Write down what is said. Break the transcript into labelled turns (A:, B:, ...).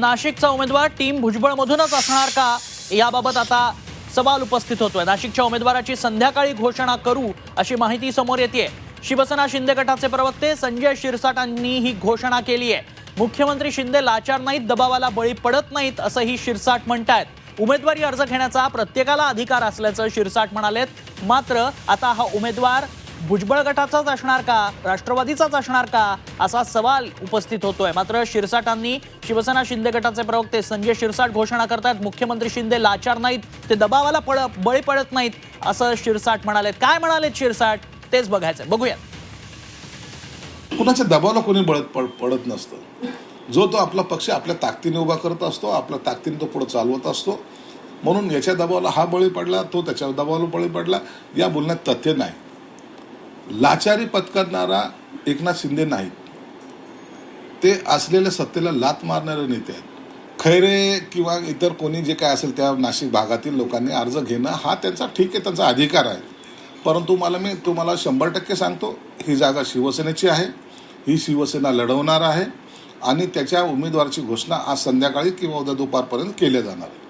A: नाशिकचा उमेदवार टीम भुजबळमधूनच असणार का? याबाबत आता सवाल उपस्थित होतोय. नाशिकच्या उमेदवाराची संध्याकाळी घोषणा करू अशी माहिती समोर येते शिवसेना शिंदे गटाचे प्रवक्ते संजय शिरसाटांनी ही घोषणा केली आहे मुख्यमंत्री शिंदे लाचार नाहीत दबावाला बळी पडत नाहीत असंही शिरसाट म्हणतायत. उमेदवारी अर्ज घेण्याचा प्रत्येकाला अधिकार असल्याचं शिरसाट म्हणालेत. मात्र आता हा उमेदवार भुजबळ गटाचाच असणार का? राष्ट्रवादीचाच असणार का? असा सवाल उपस्थित होतोय. मात्र शिरसाटांनी शिवसेना शिंदे गटाचे प्रवक्ते संजय शिरसाट घोषणा करतायत. मुख्यमंत्री शिंदे लाचार नाहीत. ते दबावाला पड बळी पडत नाहीत असं शिरसाट म्हणालेत. काय म्हणालेत शिरसाट? तेच बघायचं बघूया
B: कुणाच्या दबावाला कोणी बळत पडत नसतं. जो तो आपला पक्ष आपल्या ताकदीने उभा करत असतो आपल्या ताकदीने तो पुढे चालवत असतो. म्हणून याच्या दबावाला हा बळी पडला तो त्याच्या दबावाला बळी पडला या बोलण्यात तथ्य नाही. लाचारी पत्करणारा एकनाथ शिंदे नाहीत. ते असलेल्या सत्तेला लात मारणारे नेते आहेत. खैरे किंवा इतर कोणी जे काय असेल त्या नाशिक भागातील लोकांनी अर्ज घेणं हा त्यांचा ठीक आहे त्यांचा अधिकार आहे. परंतु मला मी तुम्हाला शंभर टक्के सांगतो ही जागा शिवसेनेची आहे ही शिवसेना लढवणार आहे आणि त्याच्या उमेदवाराची घोषणा आज संध्याकाळी किंवा उद्या दुपारपर्यंत केल्या जाणार आहे